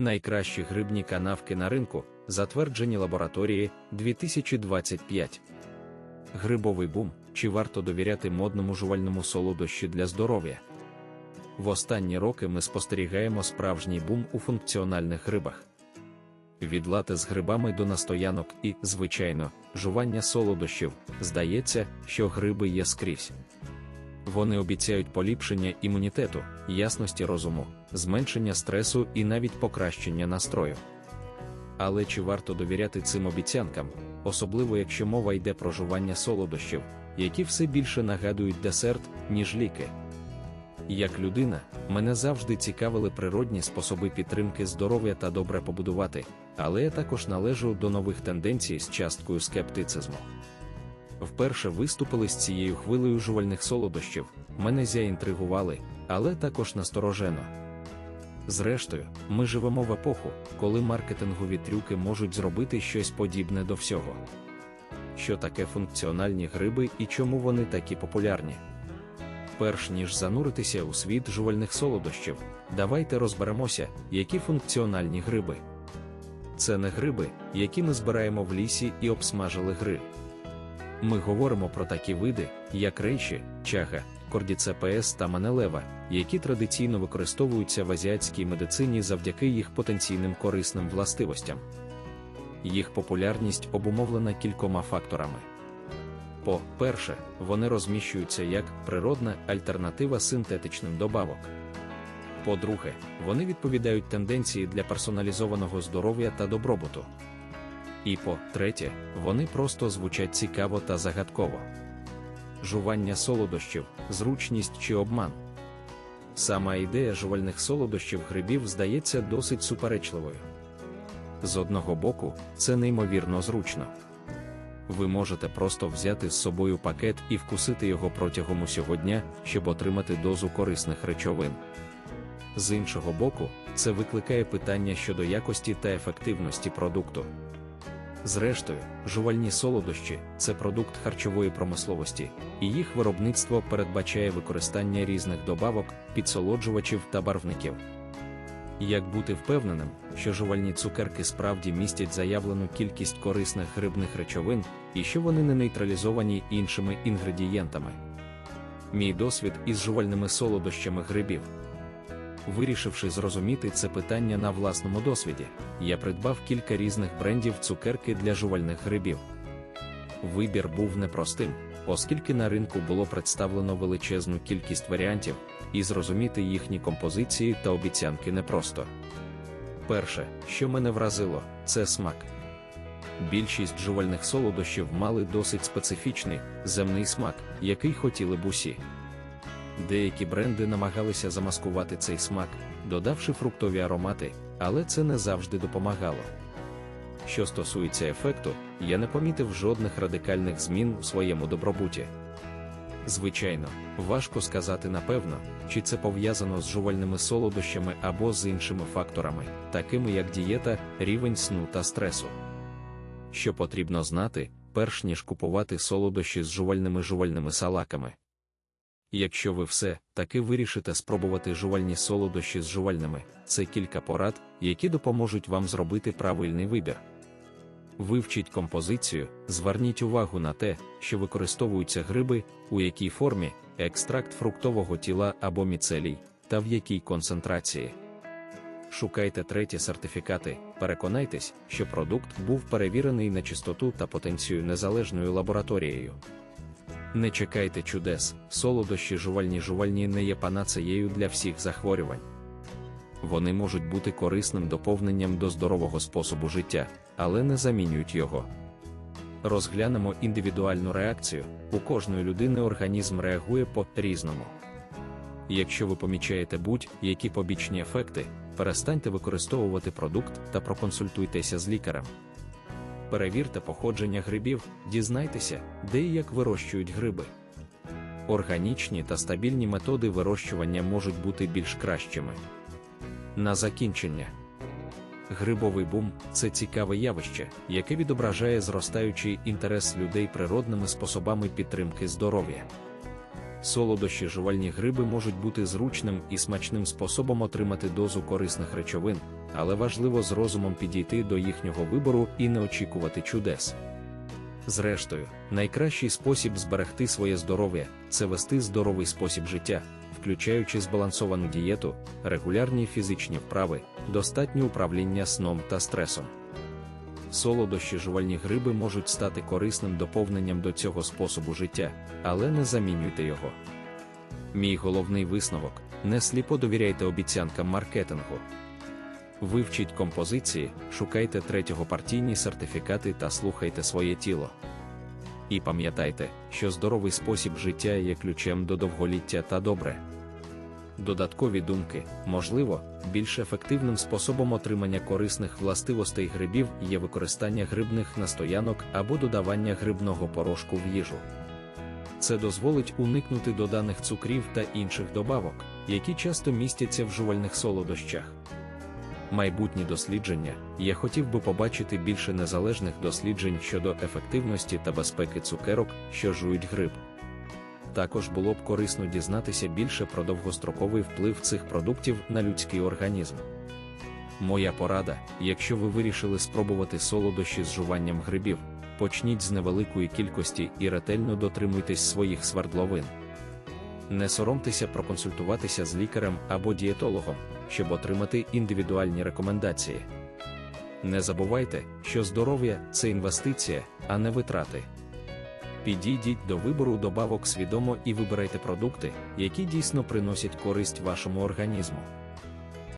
Найкращі грибні канавки на ринку, затверджені лабораторії 2025. Грибовий бум. Чи варто довіряти модному жувальному солодощі для здоров'я? В останні роки ми спостерігаємо справжній бум у функціональних грибах. Від лати з грибами до настоянок і, звичайно, жування солодощів, здається, що гриби є скрізь. Вони обіцяють поліпшення імунітету, ясності розуму, зменшення стресу і навіть покращення настрою. Але чи варто довіряти цим обіцянкам, особливо якщо мова йде про жування солодощів, які все більше нагадують десерт, ніж ліки? Як людина, мене завжди цікавили природні способи підтримки здоров'я та добре побудувати, але я також належу до нових тенденцій з часткою скептицизму. Вперше виступили з цією хвилею жувальних солодощів, мене заінтригували, але також насторожено. Зрештою, ми живемо в епоху, коли маркетингові трюки можуть зробити щось подібне до всього. Що таке функціональні гриби і чому вони такі популярні? Перш ніж зануритися у світ жувальних солодощів, давайте розберемося, які функціональні гриби. Це не гриби, які ми збираємо в лісі і обсмажили гриб. Ми говоримо про такі види, як рейші, чага, кордіцепес та манелева, які традиційно використовуються в азіатській медицині завдяки їх потенційним корисним властивостям. Їх популярність обумовлена кількома факторами. По-перше, вони розміщуються як природна альтернатива синтетичним добавок. По-друге, вони відповідають тенденції для персоналізованого здоров'я та добробуту. І по-третє, вони просто звучать цікаво та загадково. Жування солодощів, зручність чи обман. Сама ідея жувальних солодощів грибів здається досить суперечливою. З одного боку, це неймовірно зручно. Ви можете просто взяти з собою пакет і вкусити його протягом усього дня, щоб отримати дозу корисних речовин. З іншого боку, це викликає питання щодо якості та ефективності продукту. Зрештою, жувальні солодощі це продукт харчової промисловості, і їх виробництво передбачає використання різних добавок, підсолоджувачів та барвників. Як бути впевненим, що жувальні цукерки справді містять заявлену кількість корисних грибних речовин і що вони не нейтралізовані іншими інгредієнтами? Мій досвід із жувальними солодощами грибів. Вирішивши зрозуміти це питання на власному досвіді, я придбав кілька різних брендів цукерки для жувальних грибів. Вибір був непростим, оскільки на ринку було представлено величезну кількість варіантів, і зрозуміти їхні композиції та обіцянки непросто. Перше, що мене вразило, це смак. Більшість жувальних солодощів мали досить специфічний земний смак, який хотіли б усі. Деякі бренди намагалися замаскувати цей смак, додавши фруктові аромати, але це не завжди допомагало. Що стосується ефекту, я не помітив жодних радикальних змін у своєму добробуті. Звичайно, важко сказати напевно, чи це пов'язано з жувальними солодощами або з іншими факторами, такими як дієта, рівень сну та стресу. Що потрібно знати, перш ніж купувати солодощі з жувальними жувальними салаками. Якщо ви все таки вирішите спробувати жувальні солодощі з жувальними, це кілька порад, які допоможуть вам зробити правильний вибір. Вивчіть композицію, зверніть увагу на те, що використовуються гриби, у якій формі, екстракт фруктового тіла або міцелій, та в якій концентрації. Шукайте треті сертифікати, переконайтесь, що продукт був перевірений на чистоту та потенцію незалежною лабораторією. Не чекайте чудес, солодощі жувальні жувальні не є панацеєю для всіх захворювань. Вони можуть бути корисним доповненням до здорового способу життя, але не замінюють його. Розглянемо індивідуальну реакцію, у кожної людини організм реагує по різному. Якщо ви помічаєте будь-які побічні ефекти, перестаньте використовувати продукт та проконсультуйтеся з лікарем. Перевірте походження грибів, дізнайтеся, де і як вирощують гриби. Органічні та стабільні методи вирощування можуть бути більш кращими. На закінчення. Грибовий бум це цікаве явище, яке відображає зростаючий інтерес людей природними способами підтримки здоров'я. Солодощі жувальні гриби можуть бути зручним і смачним способом отримати дозу корисних речовин, але важливо з розумом підійти до їхнього вибору і не очікувати чудес. Зрештою, найкращий спосіб зберегти своє здоров'я це вести здоровий спосіб життя, включаючи збалансовану дієту, регулярні фізичні вправи, достатнє управління сном та стресом. Солодощі жувальні гриби можуть стати корисним доповненням до цього способу життя, але не замінюйте його. Мій головний висновок не сліпо довіряйте обіцянкам маркетингу. Вивчіть композиції, шукайте третьогопартійні сертифікати та слухайте своє тіло. І пам'ятайте, що здоровий спосіб життя є ключем до довголіття та добре. Додаткові думки, можливо, більш ефективним способом отримання корисних властивостей грибів є використання грибних настоянок або додавання грибного порошку в їжу. Це дозволить уникнути доданих цукрів та інших добавок, які часто містяться в жувальних солодощах. Майбутні дослідження я хотів би побачити більше незалежних досліджень щодо ефективності та безпеки цукерок, що жують гриб. Також було б корисно дізнатися більше про довгостроковий вплив цих продуктів на людський організм. Моя порада, якщо ви вирішили спробувати солодощі з жуванням грибів, почніть з невеликої кількості і ретельно дотримуйтесь своїх свердловин. Не соромтеся проконсультуватися з лікарем або дієтологом, щоб отримати індивідуальні рекомендації. Не забувайте, що здоров'я це інвестиція, а не витрати. Підійдіть до вибору добавок свідомо і вибирайте продукти, які дійсно приносять користь вашому організму.